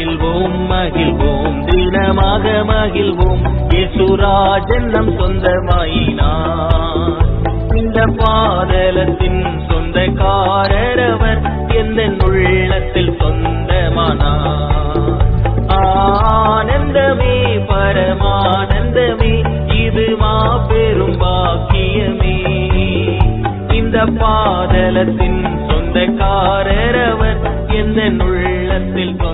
மகிழ்வோம் மகிழ்வோம். தினமாக மகிழ்வோம். இயேசுராஜன் நம் சொந்தமாயினார். இந்த பாதலத்தின் சொந்தக்காரரவர் எந்த உள்ளத்தில் சொந்தமானார். ஆனந்தமே பரமானந்தமே இது மாபெரும் பாக்கியமே. இந்த பாதலத்தின் சொந்தக்காரரவர் எந்த உள்ளத்தில் சொந்தமானார்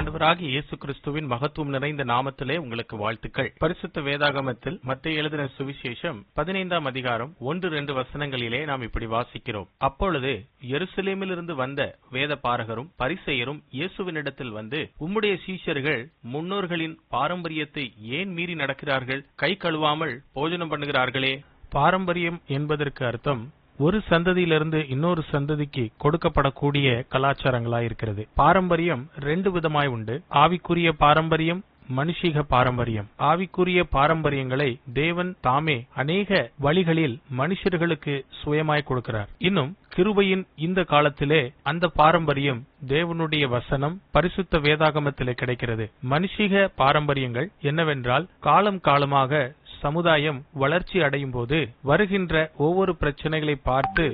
ஆண்டவராகி இயேசு கிறிஸ்துவின் மகத்துவம் நிறைந்த நாமத்திலே உங்களுக்கு வாழ்த்துக்கள். பரிசுத்த வேதாகமத்தில் மத்திய எழுதின சுவிசேஷம் பதினைந்தாம் அதிகாரம் ஒன்று ரெண்டு வசனங்களிலே நாம் இப்படி வாசிக்கிறோம். அப்பொழுது எருசலேமிலிருந்து வந்த வேத பாரகரும் பரிசெயரும் இயேசுவினிடத்தில் வந்து உம்முடைய சீஷர்கள் முன்னோர்களின் பாரம்பரியத்தை ஏன் மீறி நடக்கிறார்கள்? கை கழுவாமல் போஜனம் பண்ணுகிறார்களே? பாரம்பரியம் என்பதற்கு அர்த்தம் ஒரு சந்ததியிலிருந்து இன்னொரு சந்ததிக்கு கொடுக்கப்படக்கூடிய கலாச்சாரங்களா இருக்கிறது. பாரம்பரியம் ரெண்டு விதமாய் உண்டு. ஆவிக்குரிய பாரம்பரியம் மனுஷிக பாரம்பரியம். ஆவிக்குரிய பாரம்பரியங்களை தேவன் தாமே அநேக வழிகளில் மனுஷர்களுக்கு சுயமாய் கொடுக்கிறார். இன்னும் கிருபையின் இந்த காலத்திலே அந்த பாரம்பரியம் தேவனுடைய வசனம் பரிசுத்த வேதாகமத்திலே கிடைக்கிறது. மனுஷிக பாரம்பரியங்கள் என்னவென்றால் காலம் காலமாக சமுதாயம் வளர்ச்சி அடையும் போது வருகின்ற ஒவ்வொரு பிரச்சனைகளை பார்த்து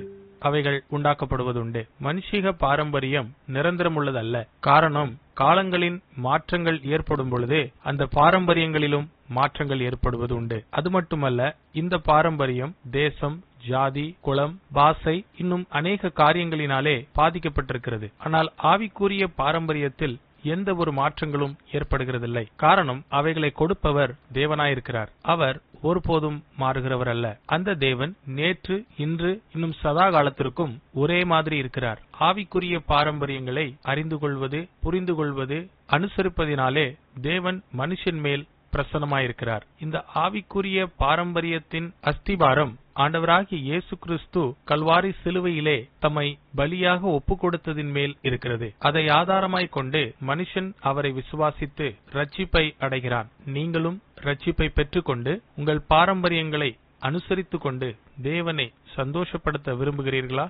அவைகள் உண்டாக்கப்படுவதுண்டு. மனுஷிக பாரம்பரியம் நிரந்தரமுள்ளதல்ல. காரணம் காலங்களின் மாற்றங்கள் ஏற்படும் பொழுது அந்த பாரம்பரியங்களிலும் மாற்றங்கள் ஏற்படுவது உண்டு அது மட்டுமல்ல இந்த பாரம்பரியம் தேசம் ஜாதி குலம் பாசை இன்னும் அநேக காரியங்களினாலே பாதிக்கப்பட்டிருக்கிறது. ஆனால் ஆவிக்குரிய பாரம்பரியத்தில் எந்த ஒரு மாற்றங்களும் ஏற்படுகிறதில்லை. காரணம் அவைகளை கொடுப்பவர் தேவனாயிருக்கிறார். அவர் ஒருபோதும் மாறுகிறவர் அல்ல அந்த தேவன் நேற்று இன்று இன்னும் சதா காலத்திற்கும் ஒரே மாதிரி இருக்கிறார். ஆவிக்குரிய பாரம்பரியங்களை அறிந்து கொள்வது புரிந்து கொள்வது அனுசரிப்பதினாலே தேவன் மனுஷன் மேல் பிரசன்னமாயிருக்கிறார். இந்த ஆவிக்குரிய பாரம்பரியத்தின் அஸ்திபாரம் ஆண்டவராகிய இயேசு கிறிஸ்து கல்வாரி சிலுவையிலே தம்மை பலியாக ஒப்பு கொடுத்ததின் மேல் இருக்கிறது. அதை ஆதாரமாய் கொண்டு மனுஷன் அவரை விசுவாசித்து ரட்சிப்பை அடைகிறான். நீங்களும் ரட்சிப்பை பெற்றுக்கொண்டு உங்கள் பாரம்பரியங்களை அனுசரித்துக் கொண்டு தேவனை சந்தோஷப்படுத்த விரும்புகிறீர்களா?